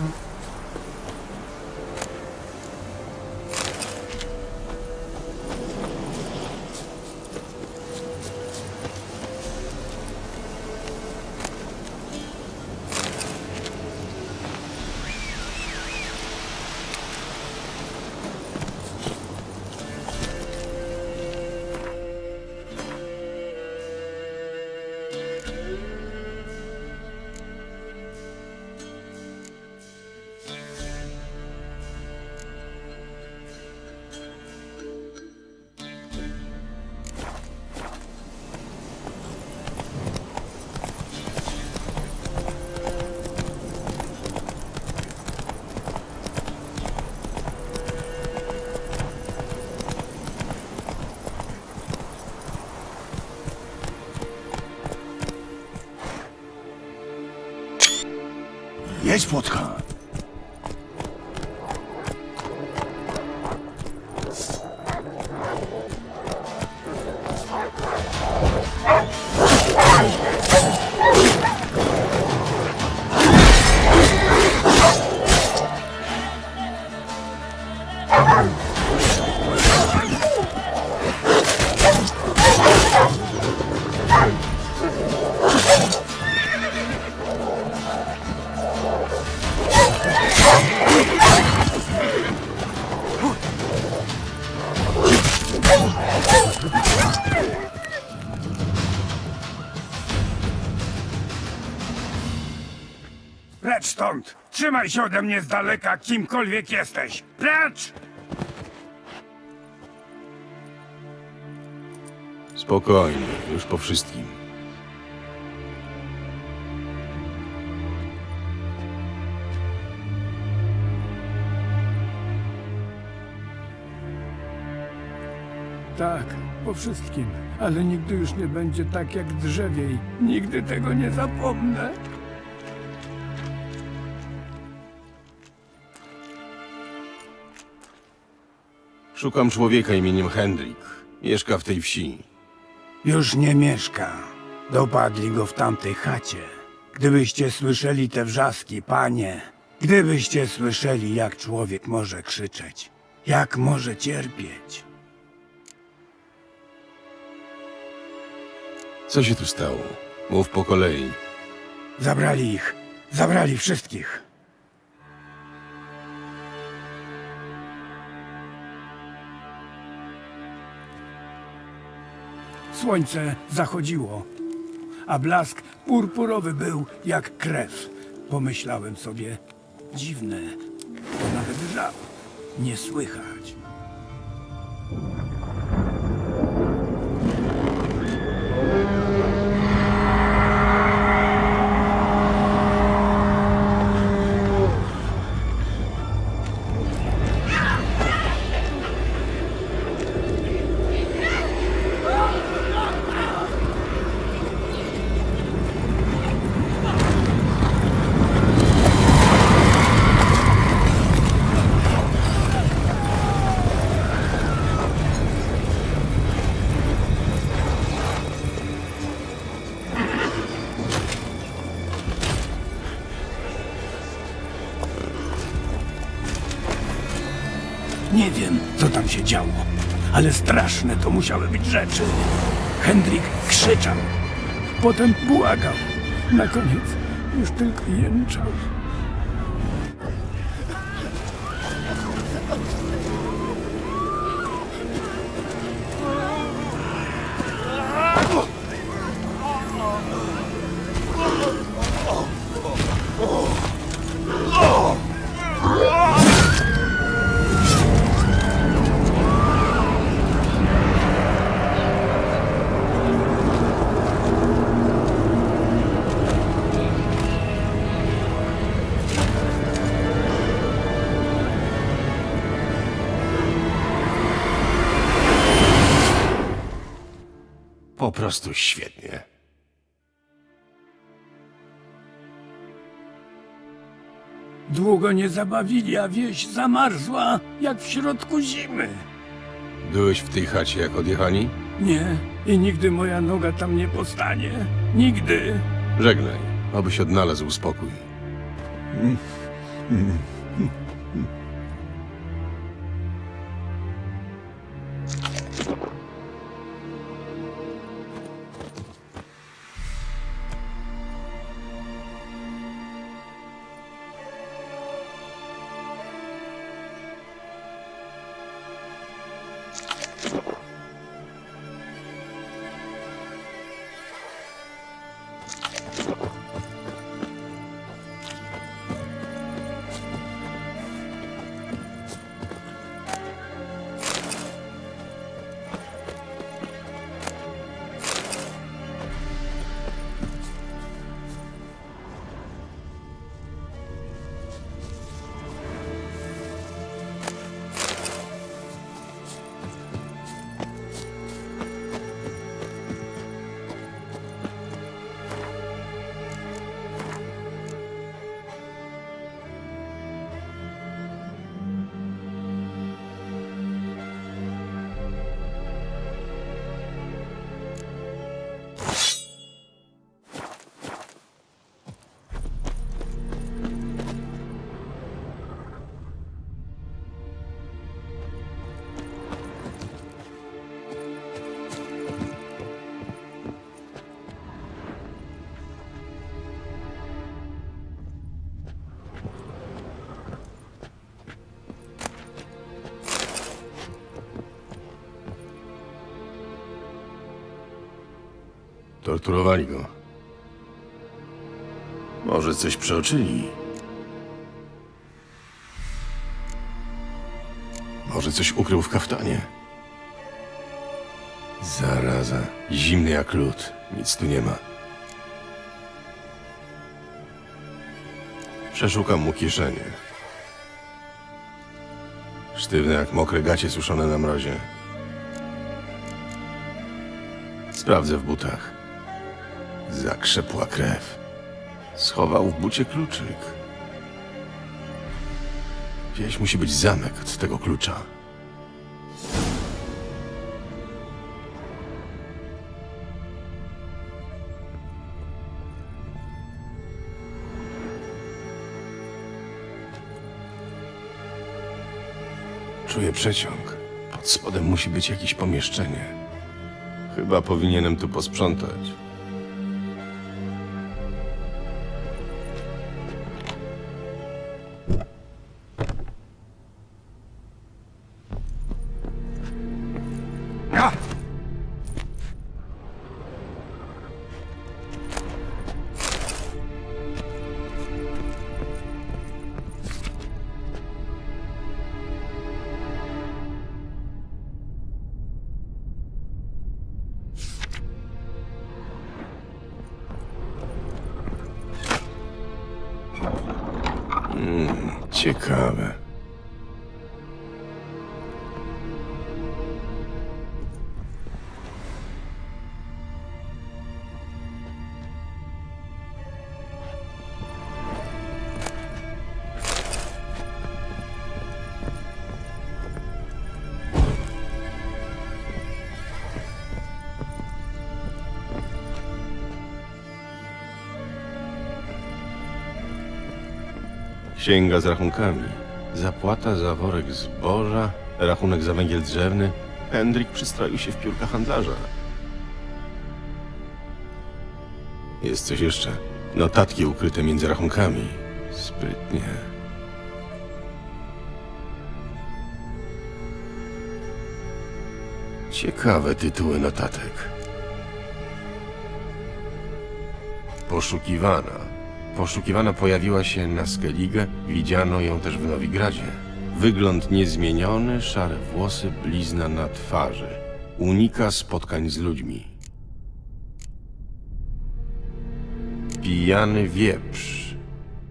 Mm-hmm. Weź płotka. Precz stąd! Trzymaj się ode mnie z daleka, kimkolwiek jesteś! Precz! Spokojnie, już po wszystkim. Tak, po wszystkim. Ale nigdy już nie będzie tak jak drzewiej. Nigdy tego nie zapomnę. Szukam człowieka imieniem Hendrik. Mieszka w tej wsi. Już nie mieszka. Dopadli go w tamtej chacie. Gdybyście słyszeli te wrzaski, panie, gdybyście słyszeli, jak człowiek może krzyczeć, jak może cierpieć. Co się tu stało? Mów po kolei. Zabrali ich, zabrali wszystkich. Słońce zachodziło, a blask purpurowy był jak krew. Pomyślałem sobie, dziwne, to nawet żab nie słychać. Nie wiem, co tam się działo, ale straszne to musiały być rzeczy. Hendrik krzyczał, potem błagał. Na koniec już tylko jęczał. Po prostu świetnie. Długo nie zabawili, a wieś zamarzła jak w środku zimy. Byłeś w tej chacie jak odjechani? Nie, i nigdy moja noga tam nie postanie. Nigdy. Żegnaj, obyś odnalazł spokój. Torturowali go. Może coś przeoczyli. Może coś ukrył w kaftanie. Zaraza. Zimny jak lód. Nic tu nie ma. Przeszukam mu kieszenie. Sztywne jak mokre gacie suszone na mrozie. Sprawdzę w butach. Zakrzepła krew. Schował w bucie kluczyk. Gdzieś musi być zamek od tego klucza. Czuję przeciąg. Pod spodem musi być jakieś pomieszczenie. Chyba powinienem tu posprzątać. Ciekawe. Księga z rachunkami. Zapłata za worek zboża, rachunek za węgiel drzewny. Hendrik przystroił się w piórka handlarza. Jest coś jeszcze. Notatki ukryte między rachunkami. Sprytnie. Ciekawe tytuły notatek. Poszukiwana. Poszukiwana pojawiła się na Skellige, widziano ją też w Nowigradzie. Wygląd niezmieniony, szare włosy, blizna na twarzy. Unika spotkań z ludźmi. Pijany wieprz.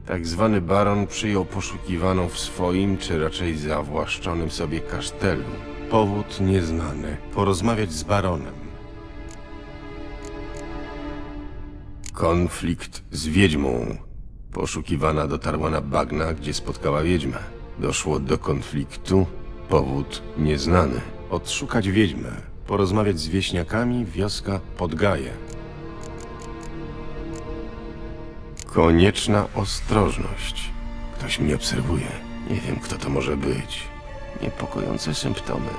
Tak zwany baron przyjął poszukiwaną w swoim, czy raczej zawłaszczonym sobie kasztelu. Powód nieznany. Porozmawiać z baronem. Konflikt z wiedźmą. Poszukiwana dotarła na bagna, gdzie spotkała wiedźmę. Doszło do konfliktu. Powód nieznany. Odszukać wiedźmę. Porozmawiać z wieśniakami. Wioska Podgaje. Konieczna ostrożność. Ktoś mnie obserwuje. Nie wiem, kto to może być. Niepokojące symptomy.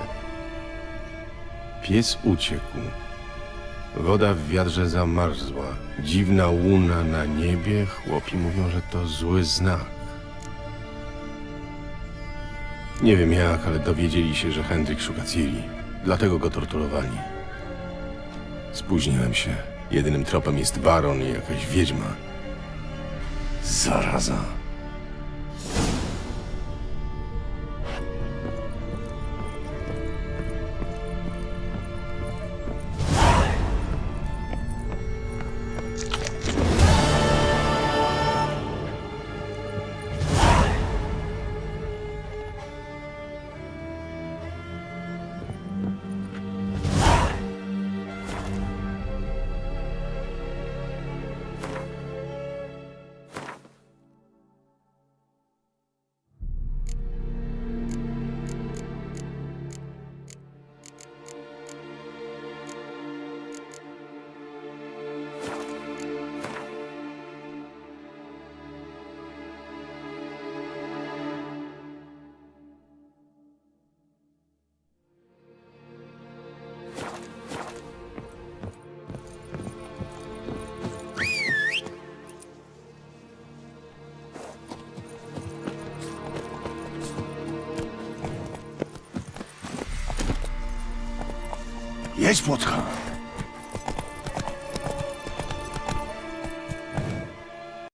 Pies uciekł. Woda w wiadrze zamarzła. Dziwna łuna na niebie. Chłopi mówią, że to zły znak. Nie wiem jak, ale dowiedzieli się, że Hendrik szuka Ciri. Dlatego go torturowali. Spóźniłem się. Jedynym tropem jest baron i jakaś wiedźma. Zaraza. Jedź, Płotka.